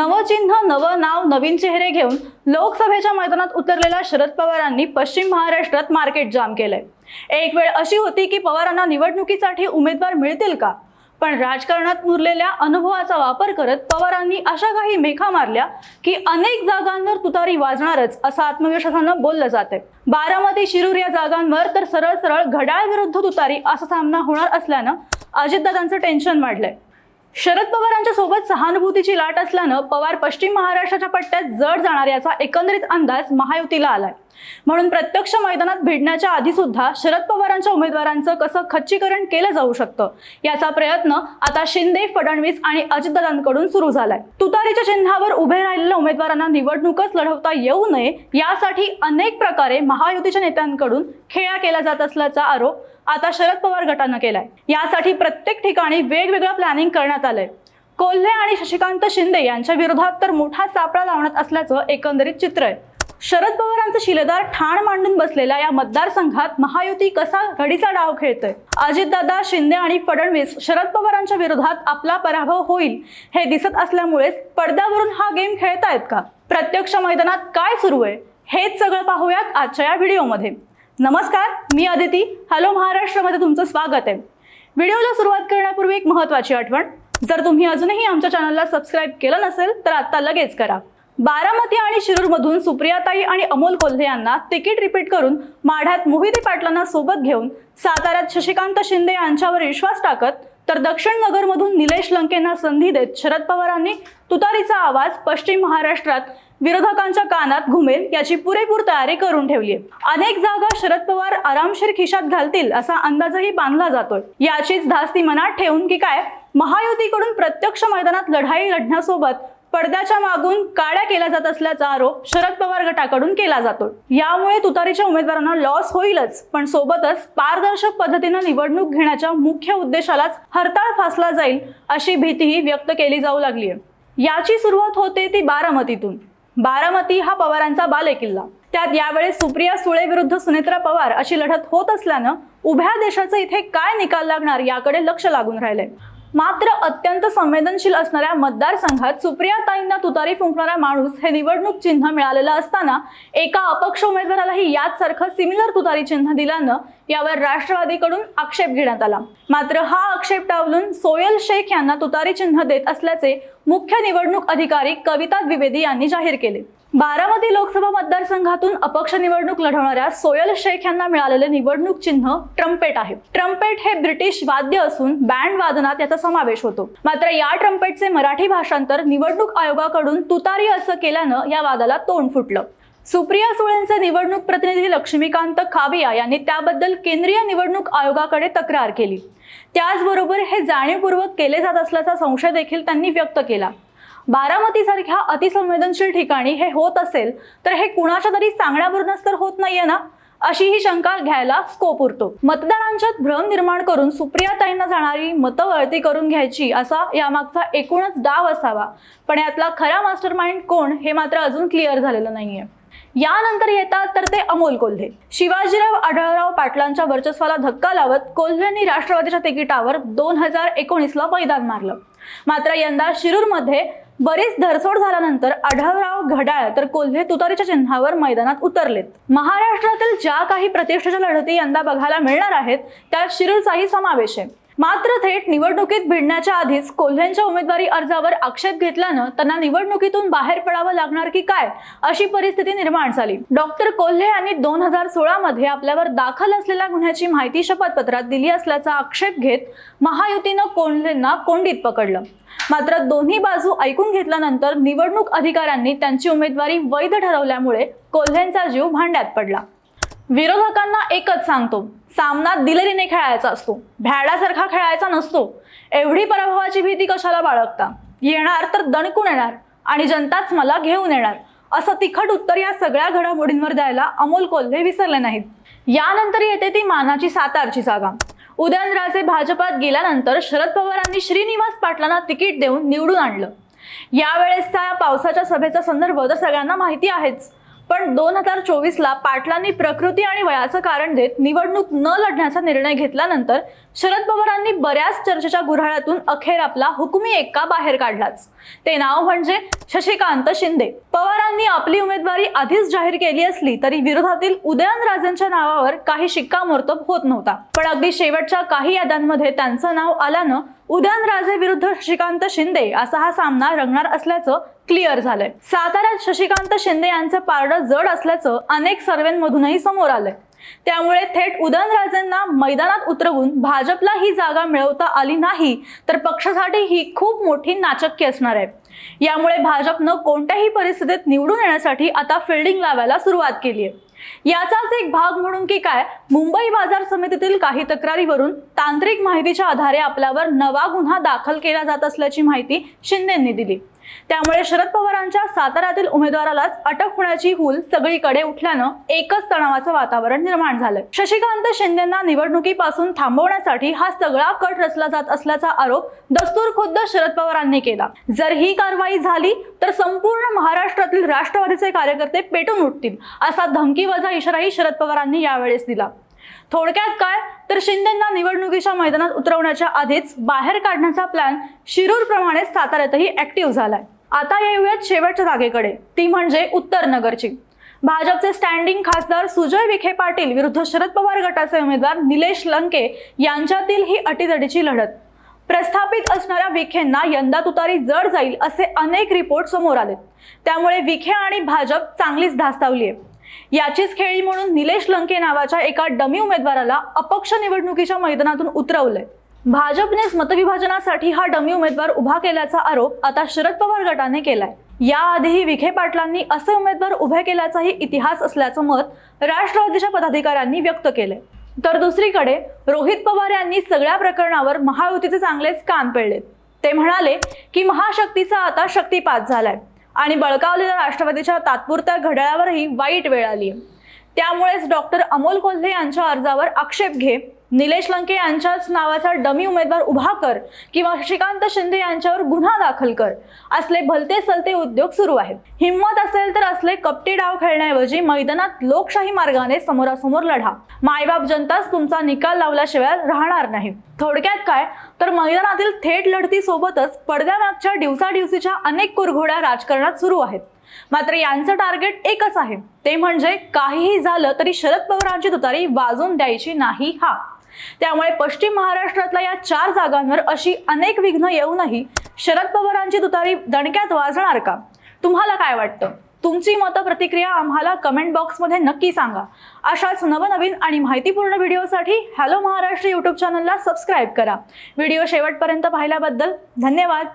नवचिन्ह नवं नाव नवीन चेहरे घेऊन लोकसभेच्या मैदानात उतरलेल्या शरद पवारांनी पश्चिम महाराष्ट्रात मार्केट जाम केलंय. एक वेळ अशी होती की पवारांना निवडणुकीसाठी उमेदवार मिळतील का? पण राजकारणात मुरलेल्या अनुभवाचा वापर करत पवारांनी अशा काही मेखा मारल्या की अनेक जागांवर तुतारी वाजणारच असं आत्मविश्वासानं बोललं जाते बारामती शिरूर या जागांवर तर सरळ सरळ घड्याळ विरुद्ध तुतारी असा सामना होणार असल्यानं अजितदादांचं टेन्शन वाढलंय. शरद पवारांच्या सोबत सहानुभूतीची लाट असल्यानं पवार पश्चिम महाराष्ट्राच्या पट्ट्यात जड जाणार याचा एकंदरीत अंदाज महायुतीला आलाय. म्हणून प्रत्यक्ष मैदानात भिडण्याच्या आधी सुद्धा शरद पवारांच्या उमेदवारांचं कसं खच्चीकरण केलं जाऊ शकतं याचा प्रयत्न आता शिंदे फडणवीस आणि अजितदादांकडून सुरू झालाय. तुतारीच्या चिन्हावर उभे राहिलेल्या उमेदवारांना निवडणूकच लढवता येऊ नये यासाठी अनेक प्रकारे महायुतीच्या नेत्यांकडून खेळा केला जात असल्याचा आरोप आता शरद पवार गटानं केलाय. यासाठी प्रत्येक ठिकाणी वेगवेगळं प्लॅनिंग करण्यात आलंय. कोल्हे आणि शशिकांत शिंदे यांच्या विरोधात तर मोठा सापळा लावण्यात असल्याचं एकंदरीत चित्र आहे. शरद पवारांचं शिलेदार ठाण मांडून बसलेल्या या मतदारसंघात महायुती कसा घडीचा डाव खेळतोय? अजितदादा शिंदे आणि फडणवीस शरद पवारांच्या विरोधात आपला पराभव होईल हे दिसत असल्यामुळेच पडद्यावरून हा गेम खेळतायत का? प्रत्यक्ष मैदानात काय सुरू आहे? हेच सगळं पाहूयात आजच्या या व्हिडिओमध्ये नमस्कार मी अदिती. हॅलो महाराष्ट्रामध्ये तुमचं स्वागत आहे. व्हिडिओला सुरुवात करण्यापूर्वी एक महत्त्वाची आठवण. जर तुम्ही अजूनही आमच्या चॅनलला सबस्क्राईब केलं नसेल तर आता लगेच करा. बारामती आणि शिरूरमधून सुप्रियाताई आणि अमोल कोल्हे यांना तिकीट रिपीट करून माढ्यात मोहिते पाटलांना सोबत घेऊन साताऱ्यात शशिकांत शिंदे यांच्यावर विश्वास टाकत तर दक्षिण नगरमधून निलेश लंकेंना संधी देत शरद पवारांनी तुतारीचा आवाज पश्चिम महाराष्ट्रात विरोधकांच्या कानात घुमेल याची पुरेपूर तयारी करून ठेवली आहे अनेक जागा शरद पवार आरामशीर खिशात घालतील असा अंदाजही बांधला जातोय. याचीच धास्ती मनात ठेवून की काय? महायुतीकडून प्रत्यक्ष मैदानात लढाई लढण्यासोबत पडद्याच्या मागून काड्या केल्या जात असल्याचा आरोप शरद पवार गटाकडून केला जातो यामुळे तुतारीच्या उमेदवारांना लॉस होईलच पण सोबतच पारदर्शक पद्धतीनं निवडणूक घेण्याच्या मुख्य उद्देशालाच हरताळ फासला जाईल अशी भीतीही व्यक्त केली जाऊ लागली आहे याची सुरुवात होते ती बारामतीतून. बारामती हा पवारांचा बालेकिल्ला. त्यात यावेळेस सुप्रिया सुळे विरुद्ध सुनेत्रा पवार अशी लढत होत असल्यानं उभ्या देशाचं इथे काय निकाल लागणार याकडे लक्ष लागून राहिलंय. मात्र अत्यंत संवेदनशील असणाऱ्या मतदारसंघात सुप्रियाताईंना तुतारी फुंकणारा माणूस हे निवडणूक चिन्ह मिळालेलं असताना एका अपक्ष उमेदवारालाही याच सारखं सिमिलर तुतारी चिन्ह दिल्यानं यावर राष्ट्रवादीकडून आक्षेप घेण्यात आला. मात्र हा आक्षेप टावलून सोयल शेख यांना तुतारी चिन्ह देत असल्याचे मुख्य निवडणूक अधिकारी कविता द्विवेदी यांनी जाहीर केले. बारामती लोकसभा मतदारसंघातून अपक्ष निवडणूक लढवणाऱ्या सोयल शेख यांना मिळालेले निवडणूक चिन्ह ट्रम्पेट आहे. ट्रम्पेट हे ब्रिटिश वाद्य असून बँड वादनात याचा समावेश होतो. मात्र या ट्रम्पेटचे मराठी भाषांतर निवडणूक आयोगाकडून तुतारी असं केल्यानं या वादाला तोंड फुटलं. सुप्रिया सुळेंचे निवडणूक प्रतिनिधी लक्ष्मीकांत खाबिया यांनी त्याबद्दल केंद्रीय निवडणूक आयोगाकडे तक्रार केली. त्याचबरोबर हे जाणीवपूर्वक केले जात असल्याचा संशय देखील त्यांनी व्यक्त केला. बारामतीसारख्या अतिसंवेदनशील ठिकाणी हे होत असेल तर हे कुणाच्या तरी सांगण्यावरूनच तर होत नाहीये ना? अशी ही शंका घ्यायला स्कोप उरतो. मतदारांच्यात भ्रम निर्माण करून सुप्रियाताईंना जाणारी मतं वळती करून घ्यायची असा यामागचा एकूणच डाव असावा. पण यातला खरा मास्टर माइंड कोण हे मात्र अजून क्लिअर झालेलं नाहीये. यानंतर येतात तर ते अमोल कोल्हे. शिवाजीराव आढळराव पाटलांच्या वर्चस्वाला धक्का लावत कोल्हेंनी राष्ट्रवादीच्या तिकिटावर दोन हजार एकोणीसला मैदान मारलं. मात्र यंदा शिरूरमध्ये बरीच धरसोड झाल्यानंतर आढळराव घड्याळ तर कोल्हे तुतारीच्या चिन्हावर मैदानात उतरलेत. महाराष्ट्रातील ज्या काही प्रतिष्ठेच्या लढती यंदा बघायला मिळणार आहेत त्यात शिरूरचाही समावेश आहे. मात्र थेट निवडणुकीत भिडण्याच्या आधीच कोल्हेंच्या उमेदवारी अर्जावर आक्षेप घेतल्यानं त्यांना निवडणुकीतून बाहेर पडावं लागणार की काय अशी परिस्थिती निर्माण झाली. डॉक्टर कोल्हे यांनी दोन हजार सोळा मध्ये आपल्यावर दाखल असलेल्या गुन्ह्याची माहिती शपथपत्रात दिली असल्याचा आक्षेप घेत महायुतीनं कोल्हेंना कोंडीत पकडलं. मात्र दोन्ही बाजू ऐकून घेतल्यानंतर निवडणूक अधिकाऱ्यांनी त्यांची उमेदवारी वैध ठरवल्यामुळे कोल्हेंचा जीव भांड्यात पडला. विरोधकांना एकच सांगतो सामना दिलेरीने खेळायचा असतो. भ्याडासारखा खेळायचा नसतो. एवढी पराभवाची भीती कशाला बाळगता? येणार तर दणकून येणार आणि जनताच मला घेऊन येणार. असं तिखट उत्तर या सगळ्या घडामोडींवर द्यायला अमोल कोल्हे विसरले नाहीत. यानंतर येते ती मानाची सातारची जागा. उदयनराजे भाजपात गेल्यानंतर शरद पवारांनी श्रीनिवास पाटलांना तिकीट देऊन निवडून आणलं. यावेळेसचा या पावसाच्या सभेचा संदर्भ तर सगळ्यांना माहिती आहेच. पण दोन हजार चोवीसला पाटलांनी प्रकृती आणि वयाचं कारण देत निवडणूक न लढण्याचा निर्णय घेतल्यानंतर शरद पवारांनी बऱ्याच चर्चेच्या गुऱ्हाळ्यातून अखेर आपला हुकुमी एक्का बाहेर काढलाच. ते नाव म्हणजे शशिकांत शिंदे. पवारांनी आपली उमेदवारी आधीच जाहीर केली असली तरी विरोधातील उदयनराजेंच्या नावावर काही शिक्कामोर्तब होत नव्हता. पण अगदी शेवटच्या काही याद्यांमध्ये त्यांचं नाव आल्यानं उदयनराजे विरुद्ध शशिकांत शिंदे असा हा सामना रंगणार असल्याचं क्लिअर झालंय. साताऱ्यात शशिकांत शिंदे यांचं पारडं जड असल्याचं अनेक सर्वेंमधूनही समोर आलंय. त्यामुळे थेट उदयनराजेंना मैदानात उतरवून भाजपला ही जागा मिळवता आली नाही तर पक्षासाठी ही खूप मोठी नाचक्की असणार आहे. यामुळे भाजपनं कोणत्याही परिस्थितीत निवडून येण्यासाठी आता फिल्डिंग लावायला सुरुवात केली आहे. याचाच एक भाग म्हणून की काय मुंबई बाजार समितीतील काही तक्रारीवरून तांत्रिक माहितीच्या आधारे आपल्यावर नवा गुन्हा दाखल केला जात असल्याची माहिती शिंदेंनी दिली. त्यामुळे शरद पवारांच्या साताऱ्यातील उमेदवारालाच अटक होण्याची हुल सगळीकडे उठल्यानं एकच तणावाचं वातावरण निर्माण झालंय. शशिकांत शिंदेना निवडणुकीपासून थांबवण्यासाठी हा सगळा कट रचला जात असल्याचा आरोप दस्तूर खुद्द शरद पवारांनी केला. जर ही कारवाई झाली तर संपूर्ण महाराष्ट्रातील राष्ट्रवादीचे कार्यकर्ते पेटून उठतील असा धमकीवजा इशाराही शरद पवारांनी यावेळेस दिला. थोडक्यात काय? तर शिंदेना निवडणुकीच्या मैदानात उतरवण्याच्या आधीच बाहेर काढण्याचा प्लॅन शिरूर प्रमाणे साताऱ्यातही ऍक्टिव्ह झालाय. आता येऊयात शेवटच्या जागेकडे. ती म्हणजे उत्तर नगरची भाजपचे स्टँडिंग खासदार सुजय विखे पाटील विरुद्ध शरद पवार गटाचे उमेदवार निलेश लंके यांच्यातील ही अटीतटीची लढत. प्रस्थापित असणाऱ्या विखेंना यंदा तुतारी जड जाईल असे अनेक रिपोर्ट समोर आलेत. त्यामुळे विखे आणि भाजप चांगलीच धास्तावली आहे याचीच खेळी म्हणून निलेश लंके नावाच्या एका डमी उमेदवाराला अपक्ष निवडणुकीच्या मैदानातून उतरवलंय. भाजपनेच मतविभाजनासाठी हा डमी उमेदवार उभा केल्याचा आरोप आता शरद पवार गटाने केलाय. याआधीही विखे पाटलांनी असे उमेदवार उभे केल्याचाही इतिहास असल्याचं मत राष्ट्रवादीच्या पदाधिकाऱ्यांनी व्यक्त केलंय. तर दुसरीकडे रोहित पवार यांनी सगळ्या प्रकरणावर महायुतीचे चांगलेच कान पेळलेत ते म्हणाले की महाशक्तीचा आता शक्तीपात झालाय. आणि बळकावलेल्या राष्ट्रवादीच्या तात्पुरत्या घड्याळावरही वाईट वेळ आली. त्यामुळेच डॉक्टर अमोल कोल्हे यांच्या अर्जावर आक्षेप घे निलेश लंके यांच्याच नावाचा डमी उमेदवार उभा कर किंवा श्रीकांत शिंदे यांच्यावर गुन्हा दाखल कर. असले भलते सलते उद्योग सुरू आहेत. हिंमत असेल तर असले कपटी डाव खेळण्याऐवजी मैदानात लोकशाही मार्गाने समोरासमोर लढा. मायबाप जनताच तुमचा निकाल लावल्याशिवाय राहणार नाही. थोडक्यात काय? तर मैदानातील थेट लढती सोबतच पडद्यामागच्या दिवसादिवसीच्या अनेक कुरघोड्या राजकारणात सुरू आहेत. मात्र यांचं टार्गेट एकच आहे. ते म्हणजे काहीही झालं तरी शरद पवारांची तुतारी वाजून द्यायची नाही हा. त्यामुळे पश्चिम महाराष्ट्रातल्या या चार जागांवर अशी अनेक विघ्न येऊनही शरद पवारांची तुतारी दणक्यात वाजणार का? तुम्हाला काय वाटतं? तुमची मतं प्रतिक्रिया आम्हाला कमेंट बॉक्समध्ये नक्की सांगा. अशाच नवनवीन आणि माहितीपूर्ण व्हिडिओसाठी हॅलो महाराष्ट्र यूट्यूब चॅनलला सबस्क्राईब करा. व्हिडिओ शेवटपर्यंत पाहिल्याबद्दल धन्यवाद.